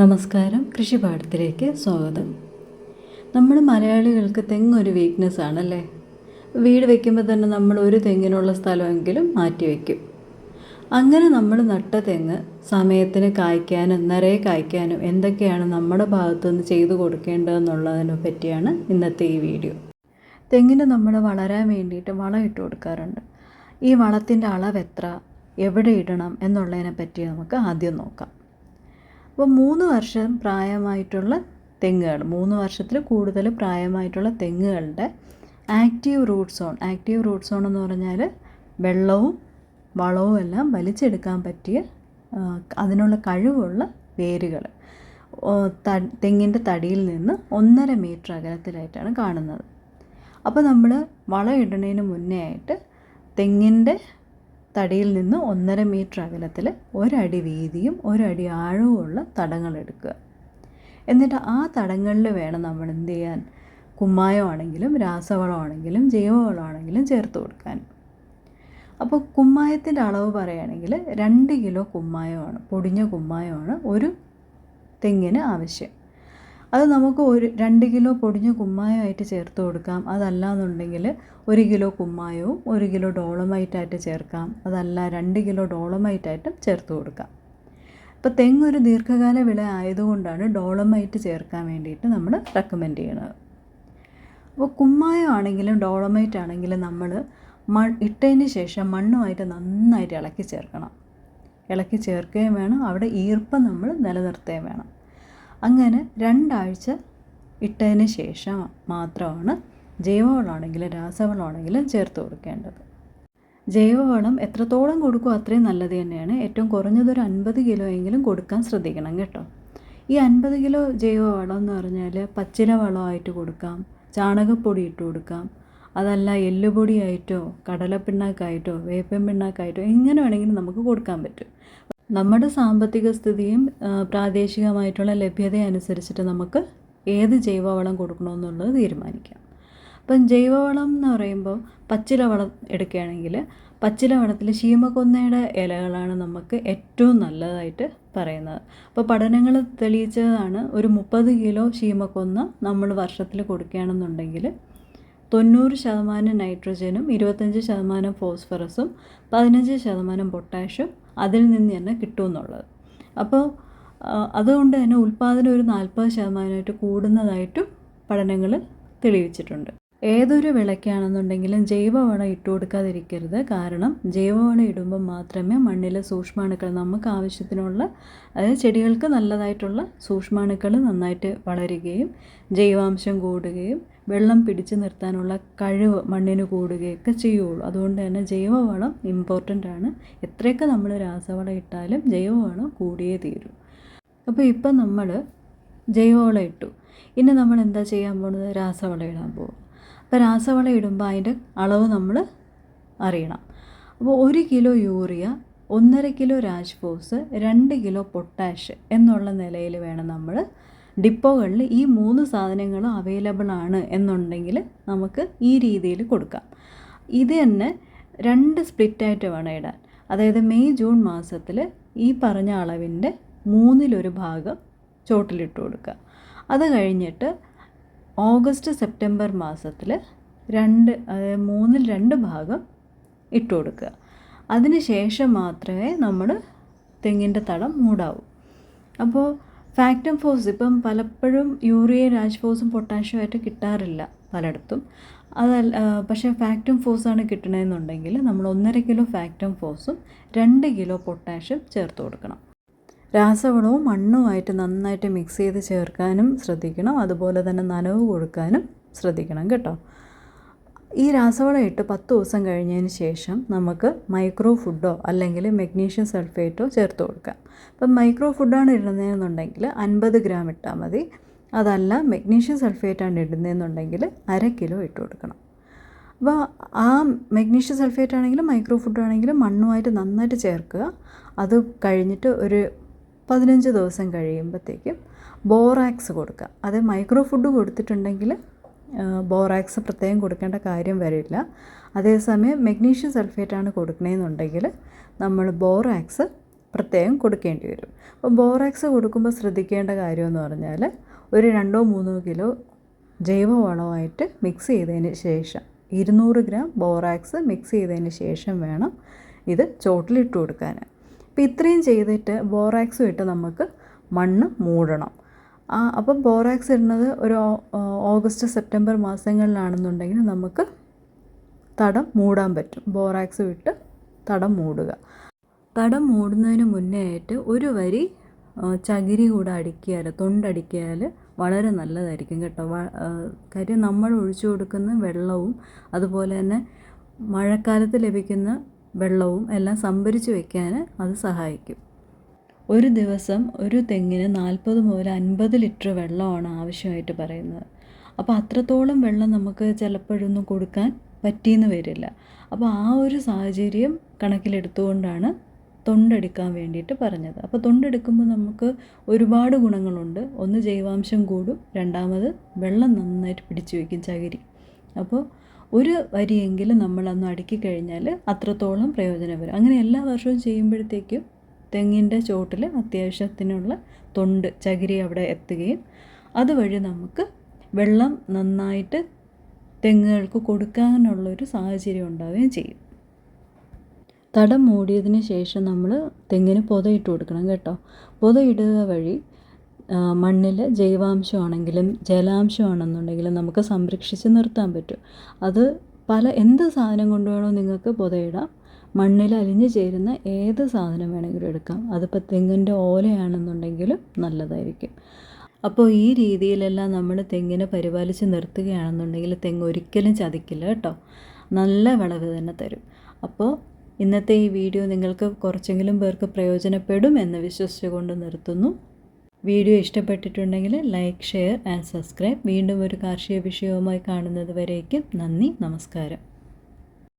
നമസ്കാരം. കൃഷിപാഠത്തിലേക്ക് സ്വാഗതം. നമ്മൾ മലയാളികൾക്ക് തെങ്ങൊരു വീക്ക്നെസ് ആണല്ലേ? വീട് വയ്ക്കുമ്പോൾ തന്നെ നമ്മൾ ഒരു തെങ്ങിനുള്ള സ്ഥലമെങ്കിലും മാറ്റി വയ്ക്കും അങ്ങനെ നമ്മൾ നട്ട തെങ്ങ് സമയത്തിന് കായ്ക്കാനും നിറയെ കായ്ക്കാനും എന്തൊക്കെയാണ് നമ്മുടെ ഭാഗത്തുനിന്ന് ചെയ്തു കൊടുക്കേണ്ടതെന്നുള്ളതിനെ പറ്റിയാണ് ഇന്നത്തെ ഈ വീഡിയോ. തെങ്ങിന് നമ്മൾ വളരാൻ വേണ്ടിയിട്ട് വളം ഇട്ട് കൊടുക്കാറുണ്ട്. ഈ വളത്തിന്റെ അളവ് എത്ര എവിടെ ഇടണം എന്നുള്ളതിനെ പറ്റി നമുക്ക് ആദ്യം നോക്കാം. അപ്പോൾ മൂന്ന് വർഷം പ്രായമായിട്ടുള്ള തെങ്ങുകൾ മൂന്ന് വർഷത്തിൽ കൂടുതൽ പ്രായമായിട്ടുള്ള തെങ്ങുകളുടെ active root zone active root zone എന്ന് പറഞ്ഞാൽ വെള്ളവും വളവും എല്ലാം വലിച്ചെടുക്കാൻ പറ്റിയ അതിനുള്ള കഴിവുള്ള വേരുകൾ. തെങ്ങിന്റെ തടിയിൽ നിന്ന് ഒന്നര മീറ്റർ അകലത്തിലായിട്ടാണ് കാണുന്നത്. അപ്പോൾ നമ്മൾ വളം ഇടുന്നതിന് മുന്നേ ആയിട്ട് തെങ്ങിന്റെ തടിയിൽ നിന്ന് ഒന്നര മീറ്റർ അകലത്തിൽ ഒരടി വീതിയും ഒരടി ആഴവുമുള്ള തടങ്ങൾ എടുക്കുക. എന്നിട്ട് ആ തടങ്ങളിൽ വേണം നമ്മൾ എന്ത് ചെയ്യാൻ? കുമ്മായമാണെങ്കിലും രാസവളമാണെങ്കിലും ജൈവവളമാണെങ്കിലും ചേർത്ത് കൊടുക്കാൻ. അപ്പോൾ കുമ്മായത്തിന്റെ അളവ് പറയുകയാണെങ്കിൽ രണ്ട് കിലോ കുമ്മായമാണ് പൊടിഞ്ഞ കുമ്മായമാണ് ഒരു തെങ്ങിന് ആവശ്യം. അത് നമുക്ക് ഒരു രണ്ട് കിലോ പൊടിഞ്ഞ കുമ്മായമായിട്ട് ചേർത്ത് കൊടുക്കാം. അതല്ല എന്നുണ്ടെങ്കിൽ ഒരു കിലോ കുമ്മായവും ഒരു കിലോ ഡോളമൈറ്റായിട്ട് ചേർക്കാം. അതല്ല രണ്ട് കിലോ ഡോളമൈറ്റായിട്ടും ചേർത്ത് കൊടുക്കാം. ഇപ്പോൾ തെങ്ങ് ഒരു ദീർഘകാല വിള ആയതുകൊണ്ടാണ് ഡോളമൈറ്റ് ചേർക്കാൻ വേണ്ടിയിട്ട് നമ്മൾ റെക്കമെൻഡ് ചെയ്യുന്നത് അപ്പോൾ കുമ്മായം ആണെങ്കിലും ഡോളമൈറ്റ് ആണെങ്കിലും നമ്മൾ മൺ ഇട്ടതിന് ശേഷം മണ്ണുമായിട്ട് നന്നായിട്ട് ഇളക്കി ചേർക്കണം. ഇളക്കി ചേർക്കുകയും വേണം. അവിടെ ഈർപ്പം നമ്മൾ നിലനിർത്തുകയും വേണം. അങ്ങനെ രണ്ടാഴ്ച ഇട്ടതിന് ശേഷം മാത്രമാണ് ജൈവവളമാണെങ്കിലും രാസവളമാണെങ്കിലും ചേർത്ത് കൊടുക്കേണ്ടത്. ജൈവവളം എത്രത്തോളം കൊടുക്കും അത്രയും നല്ലത് തന്നെയാണ്. ഏറ്റവും കുറഞ്ഞതൊരു അൻപത് കിലോ എങ്കിലും കൊടുക്കാൻ ശ്രദ്ധിക്കണം കേട്ടോ. ഈ അൻപത് കിലോ ജൈവവളം എന്ന് പറഞ്ഞാൽ പച്ചില വളമായിട്ട് കൊടുക്കാം ചാണകപ്പൊടി ഇട്ട് കൊടുക്കാം. അതല്ല എല്ലുപൊടിയായിട്ടോ കടലപ്പിണ്ണാക്കായിട്ടോ വേപ്പൻ പിണ്ണാക്കായിട്ടോ എങ്ങനെ വേണമെങ്കിലും നമുക്ക് കൊടുക്കാൻ പറ്റും. നമ്മുടെ സാമ്പത്തിക സ്ഥിതിയും പ്രാദേശികമായിട്ടുള്ള ലഭ്യത അനുസരിച്ചിട്ട് നമുക്ക് ഏത് ജൈവവളം കൊടുക്കണമെന്നുള്ളത് തീരുമാനിക്കാം. അപ്പം ജൈവവളം എന്ന് പറയുമ്പോൾ പച്ചില വളം എടുക്കുകയാണെങ്കിൽ പച്ചില വളത്തിൽ ശീമക്കൊന്നയുടെ ഇലകളാണ് നമുക്ക് ഏറ്റവും നല്ലതായിട്ട് പറയുന്നത്. അപ്പോൾ പഠനങ്ങൾ തെളിയിച്ചതാണ് ഒരു മുപ്പത് കിലോ ശീമക്കൊന്ന നമ്മൾ വർഷത്തിൽ കൊടുക്കുകയാണെന്നുണ്ടെങ്കിൽ തൊണ്ണൂറ് ശതമാനം നൈട്രജനും ഇരുപത്തഞ്ച് ശതമാനം ഫോസ്ഫറസും പതിനഞ്ച് ശതമാനം പൊട്ടാഷ്യം അതിൽ നിന്ന് തന്നെ കിട്ടുമെന്നുള്ളത്. അപ്പോൾ അതുകൊണ്ട് തന്നെ ഉൽപ്പാദനം ഒരു നാൽപ്പത് ശതമാനമായിട്ട് കൂടുന്നതായിട്ടും പഠനങ്ങൾ തെളിയിച്ചിട്ടുണ്ട്. ഏതൊരു വിളയ്ക്കാണെന്നുണ്ടെങ്കിലും ജൈവവളം ഇട്ട് കൊടുക്കാതിരിക്കരുത്. കാരണം ജൈവവളം ഇടുമ്പോൾ മാത്രമേ മണ്ണിലെ സൂക്ഷ്മാണുക്കൾ നമുക്ക് ആവശ്യത്തിനുള്ള അതായത് ചെടികൾക്ക് നല്ലതായിട്ടുള്ള സൂക്ഷ്മാണുക്കൾ നന്നായിട്ട് വളരുകയും ജൈവാംശം കൂടുകയും വെള്ളം പിടിച്ചു നിർത്താനുള്ള കഴിവ് മണ്ണിന് കൂടുകയൊക്കെ ചെയ്യുള്ളൂ. അതുകൊണ്ട് തന്നെ ജൈവവളം ഇമ്പോർട്ടന്റ് ആണ്. എത്രയൊക്കെ നമ്മൾ രാസവളം ഇട്ടാലും ജൈവവളം കൂടിയേ തീരൂ. അപ്പോൾ ഇപ്പം നമ്മൾ ജൈവവളം ഇട്ടു. ഇനി നമ്മൾ എന്താ ചെയ്യാൻ പോകുന്നത്? രാസവളം ഇടാൻ പോകും അപ്പോൾ രാസവളം ഇടുമ്പോൾ അതിന്റെ അളവ് നമ്മൾ അറിയണം. അപ്പോൾ ഒരു കിലോ യൂറിയ ഒന്നര കിലോ രാജ്ഫോസ് രണ്ട് കിലോ പൊട്ടാഷ് എന്നുള്ള നിലയിൽ വേണം നമ്മൾ ഡിപ്പോകളിൽ ഈ മൂന്ന് സാധനങ്ങളും അവൈലബിൾ ആണ് എന്നുണ്ടെങ്കിൽ നമുക്ക് ഈ രീതിയിൽ കൊടുക്കാം. ഇത് തന്നെ രണ്ട് സ്പ്ലിറ്റായിട്ട് വേണം ഇടാൻ. അതായത് മെയ് ജൂൺ മാസത്തിൽ ഈ പറഞ്ഞ അളവിന്റെ മൂന്നിലൊരു ഭാഗം ചോട്ടിലിട്ട് കൊടുക്കുക. അത് കഴിഞ്ഞിട്ട് ഓഗസ്റ്റ് സെപ്റ്റംബർ മാസത്തിൽ രണ്ട് അതായത് മൂന്നിൽ രണ്ട് ഭാഗം ഇട്ട് കൊടുക്കുക. അതിന് ശേഷം മാത്രമേ നമ്മൾ തെങ്ങിന്റെ തടം മൂടാവൂ. അപ്പോൾ ഫാക്ടം ഫോസ് ഇപ്പം പലപ്പോഴും യൂറിയ രാജ്ഫോസും പൊട്ടാഷ്യം ആയിട്ട് കിട്ടാറില്ല പലയിടത്തും. അതല്ല പക്ഷേ ഫാക്ടം ഫോഴ്സാണ് കിട്ടണമെന്നുണ്ടെങ്കിൽ നമ്മൾ ഒന്നര കിലോ ഫാക്ടം ഫോസും രണ്ട് കിലോ പൊട്ടാഷ്യം ചേർത്ത് കൊടുക്കണം. രാസവളവും മണ്ണുമായിട്ട് നന്നായിട്ട് മിക്സ് ചെയ്ത് ചേർക്കാനും ശ്രദ്ധിക്കണം. അതുപോലെ തന്നെ നനവ് കൊടുക്കാനും ശ്രദ്ധിക്കണം കേട്ടോ. ഈ രാസവളം ഇട്ട് പത്ത് ദിവസം കഴിഞ്ഞതിന് ശേഷം നമുക്ക് മൈക്രോ ഫുഡോ അല്ലെങ്കിൽ മെഗ്നീഷ്യം സൾഫേറ്റോ ചേർത്ത് കൊടുക്കാം. അപ്പം മൈക്രോ ഫുഡാണ് ഇടുന്നതെന്നുണ്ടെങ്കിൽ അൻപത് ഗ്രാം ഇട്ടാൽ മതി. അതല്ല മെഗ്നീഷ്യം സൾഫേറ്റാണ് ഇടുന്നതെന്നുണ്ടെങ്കിൽ അര കിലോ ഇട്ട് കൊടുക്കണം. അപ്പോൾ ആ മെഗ്നീഷ്യം സൾഫേറ്റ് ആണെങ്കിലും മൈക്രോ ഫുഡ് ആണെങ്കിലും മണ്ണുമായിട്ട് നന്നായിട്ട് ചേർക്കുക. അത് കഴിഞ്ഞിട്ട് ഒരു പതിനഞ്ച് ദിവസം കഴിയുമ്പോഴത്തേക്കും ബോറാക്സ് കൊടുക്കുക. അത് മൈക്രോ ഫുഡ് കൊടുത്തിട്ടുണ്ടെങ്കിൽ ബോറാക്സ് പ്രത്യേകം കൊടുക്കേണ്ട കാര്യം വരില്ല. അതേസമയം മെഗ്നീഷ്യം സൾഫേറ്റാണ് കൊടുക്കണമെന്നുണ്ടെങ്കിൽ നമ്മൾ ബോറാക്സ് പ്രത്യേകം കൊടുക്കേണ്ടി വരും. അപ്പോൾ ബോറാക്സ് കൊടുക്കുമ്പോൾ ശ്രദ്ധിക്കേണ്ട കാര്യമെന്ന് പറഞ്ഞാൽ ഒരു രണ്ടോ മൂന്നോ കിലോ ജൈവവളമായിട്ട് മിക്സ് ചെയ്തതിന് ശേഷം ഇരുന്നൂറ് ഗ്രാം ബോറാക്സ് മിക്സ് ചെയ്തതിന് ശേഷം വേണം ഇത് ചോട്ടിലിട്ട് കൊടുക്കാൻ. അപ്പോൾ ഇത്രയും ചെയ്തിട്ട് ബോറാക്സും ഇട്ട് നമുക്ക് മണ്ണ് മൂടണം. ആ അപ്പം ബോറാക്സ് ഇടുന്നത് ഒരു ഓഗസ്റ്റ് സെപ്റ്റംബർ മാസങ്ങളിലാണെന്നുണ്ടെങ്കിൽ നമുക്ക് തടം മൂടാൻ പറ്റും. ബോറാക്സ് വിട്ട് തടം മൂടുക. തടം മൂടുന്നതിന് മുന്നേ ആയിട്ട് ഒരു വരി ചകിരി കൂടെ അടിക്കിയാൽ തൊണ്ടടിക്കിയാൽ വളരെ നല്ലതായിരിക്കും കേട്ടോ. കാര്യം നമ്മൾ ഒഴിച്ചു കൊടുക്കുന്ന വെള്ളവും അതുപോലെ തന്നെ മഴക്കാലത്ത് ലഭിക്കുന്ന വെള്ളവും എല്ലാം സംഭരിച്ച് വെക്കാൻ അത് സഹായിക്കും. ഒരു ദിവസം ഒരു തെങ്ങിന് നാൽപ്പത് മുതൽ അൻപത് ലിറ്റർ വെള്ളമാണ് ആവശ്യമായിട്ട് പറയുന്നത്. അപ്പോൾ അത്രത്തോളം വെള്ളം നമുക്ക് ചിലപ്പോഴൊന്നും കൊടുക്കാൻ പറ്റിയെന്ന് വരില്ല. അപ്പോൾ ആ ഒരു സാഹചര്യം കണക്കിലെടുത്തുകൊണ്ടാണ് തൊണ്ടെടുക്കാൻ വേണ്ടിയിട്ട് പറഞ്ഞത്. അപ്പോൾ തൊണ്ടെടുക്കുമ്പോൾ നമുക്ക് ഒരുപാട് ഗുണങ്ങളുണ്ട്. ഒന്ന് ജൈവാംശം കൂടും രണ്ടാമത് വെള്ളം നന്നായിട്ട് പിടിച്ചു വയ്ക്കും ചകിരി. അപ്പോൾ ഒരു വരിയെങ്കിലും നമ്മളൊന്ന് അടുക്കി കഴിഞ്ഞാൽ അത്രത്തോളം പ്രയോജനം വരും. അങ്ങനെ എല്ലാ വർഷവും ചെയ്യുമ്പോഴത്തേക്കും തെങ്ങിന്റെ ചോട്ടിൽ അത്യാവശ്യത്തിനുള്ള തൊണ്ട് ചകിരി അവിടെ എത്തുകയും അതുവഴി നമുക്ക് വെള്ളം നന്നായിട്ട് തെങ്ങുകൾക്ക് കൊടുക്കാനുള്ളൊരു സാഹചര്യം ഉണ്ടാവുകയും ചെയ്യും. തടം മൂടിയതിന് ശേഷം നമ്മൾ തെങ്ങിന് പൊതയിട്ട് കൊടുക്കണം കേട്ടോ. പൊതയിടുക വഴി മണ്ണിൽ ജൈവാംശമാണെങ്കിലും ജലാംശമാണെന്നുണ്ടെങ്കിലും നമുക്ക് സംരക്ഷിച്ച് നിർത്താൻ പറ്റും. അത് പല എന്ത് സാധനം കൊണ്ടുവേണോ നിങ്ങൾക്ക് പൊതയിടാം മണ്ണിൽ അലിഞ്ഞു ചേരുന്ന ഏത് സാധനം വേണമെങ്കിലും എടുക്കാം. അതിപ്പോൾ തെങ്ങിന്റെ ഓലയാണെന്നുണ്ടെങ്കിലും നല്ലതായിരിക്കും. അപ്പോൾ ഈ രീതിയിലെല്ലാം നമ്മൾ തെങ്ങിനെ പരിപാലിച്ച് നിർത്തുകയാണെന്നുണ്ടെങ്കിൽ തെങ്ങ് ഒരിക്കലും ചതിക്കില്ല കേട്ടോ. നല്ല വിളവ് തന്നെ തരും. അപ്പോൾ ഇന്നത്തെ ഈ വീഡിയോ നിങ്ങൾക്ക് കുറച്ചെങ്കിലും പേർക്ക് പ്രയോജനപ്പെടും എന്ന് വിശ്വസിച്ചുകൊണ്ട് നിർത്തുന്നു. വീഡിയോ ഇഷ്ടപ്പെട്ടിട്ടുണ്ടെങ്കിൽ ലൈക്ക് ഷെയർ ആൻഡ് സബ്സ്ക്രൈബ്. വീണ്ടും ഒരു കാർഷിക വിഷയവുമായി കാണുന്നത് വരേക്കും നന്ദി നമസ്കാരം.